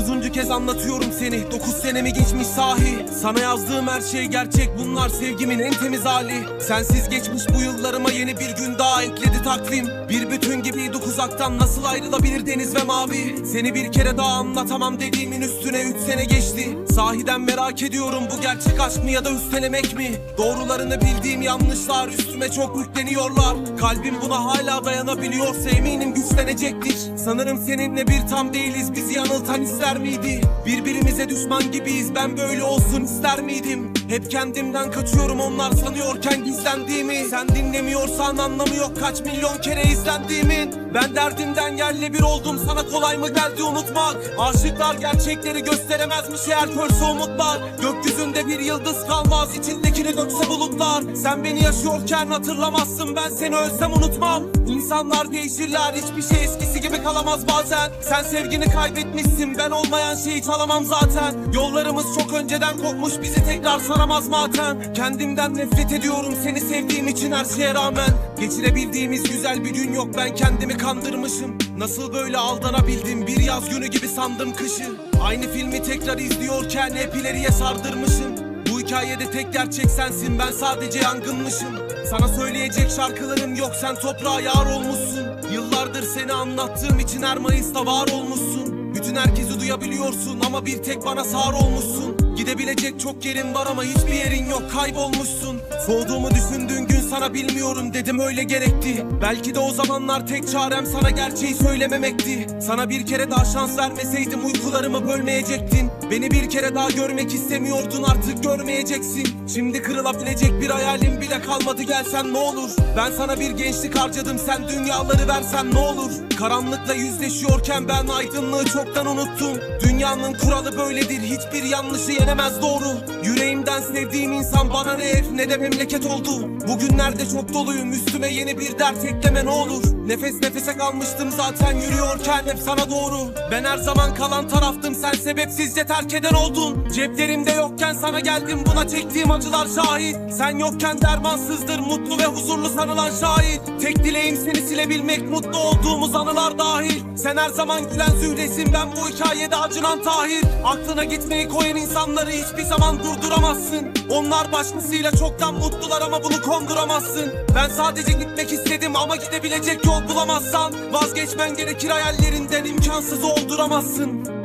Dokuzuncu kez anlatıyorum seni. Dokuz senemi geçmiş sahi? Sana yazdığım her şey gerçek. Bunlar sevgimin en temiz hali. Sensiz geçmiş bu yıllarıma yeni bir gün daha ekledi takvim. Bir bütün gibiydik uzaktan Nasıl ayrılabilir deniz ve mavi? Seni bir kere daha anlatamam dediğimin üstüne üç sene geçti. Sahiden merak ediyorum bu gerçek aşk mı ya da üstelemek mi? Doğrularını bildiğim yanlışlar üstüme çok yükleniyorlar. Kalbim buna hala dayanabiliyorsa eminim güçlenecektir. Sanırım seninle bir tam değiliz. Bizi yanıltan hisler miydi? Birbirimize düşman gibiyiz ben böyle olsun ister miydim Hep kendimden kaçıyorum onlar sanıyorken gizlendiğimi. Sen dinlemiyorsan anlamı yok kaç milyon kere izlendiğimin. Ben derdimden yerle bir oldum sana kolay mı geldi unutmak? Aşıklar gerçekleri gösteremezmiş eğer körse umutlar? Gökyüzünde bir yıldız kalmaz içindekini dökse bulutlar. Sen beni yaşıyorken hatırlamazsın ben seni ölsem unutmam. İnsanlar değişirler hiçbir şey eskisi gibi kalamaz bazen. Sen sevgini kaybetmişsin ben olmayan şeyi çalamam zaten. Yollarımız çok önceden kopmuş bizi tekrar saramaz matem Kendimden nefret ediyorum seni sevdiğim için her şeye rağmen. Geçirebildiğimiz güzel bir gün yok ben kendimi kandırmışım. Nasıl böyle aldanabildim? Bir yaz günü gibi sandım kışı. Aynı filmi tekrar izliyorken hep ileriye sardırmışım. Hikayede tek gerçek sensin ben sadece yangınmışım. Sana söyleyecek şarkılarım yok sen toprağa yar olmuşsun. Yıllardır seni anlattığım için her Mayıs'ta var olmuşsun. Bütün herkesi duyabiliyorsun ama bir tek bana sağır olmuşsun Gidebilecek çok yerin var ama hiçbir yerin yok. Kaybolmuşsun. Soğuduğumu düşündüğün gün sana bilmiyorum dedim öyle gerekti. Belki de o zamanlar tek çarem sana gerçeği söylememekti. Sana bir kere daha şans vermeseydim uykularımı bölmeyecektin. Beni bir kere daha görmek istemiyordun artık görmeyeceksin. Şimdi kırılabilecek bir hayalim bile kalmadı gelsen ne olur? Ben sana bir gençlik harcadım sen dünyaları versen ne olur? Karanlıkla yüzleşiyorken ben aydınlığı çoktan unuttum. Dünyanın kuralı böyledir hiçbir yanlışı yenemez doğru. Yüreğimden sevdiğim insan bana ne ev ne de memleket oldu. Bugünlerde çok doluyum üstüme yeni bir dert ekleme ne olur? Nefes nefese kalmıştım zaten yürüyorken hep sana doğru. Ben her zaman kalan taraftım sen sebepsizce terk eden oldun. Ceplerimde yokken sana geldim buna çektiğim acılar şahit. Sen yokken dermansızdır mutlu ve huzurlu sanılan şahit. Tek dileğim seni silebilmek mutlu olduğumuz anılar dahil. Sen her zaman gülen zühresin ben bu hikayede acınan tahir. Aklına gitmeyi koyan insanları hiçbir zaman durduramazsın. Onlar başkasıyla çoktan mutlular ama bunu konduramazsın. Ben sadece gitmek istedim ama gidebilecek yol bulamazsan Vazgeçmen gerekir hayallerinden imkansız olduramazsın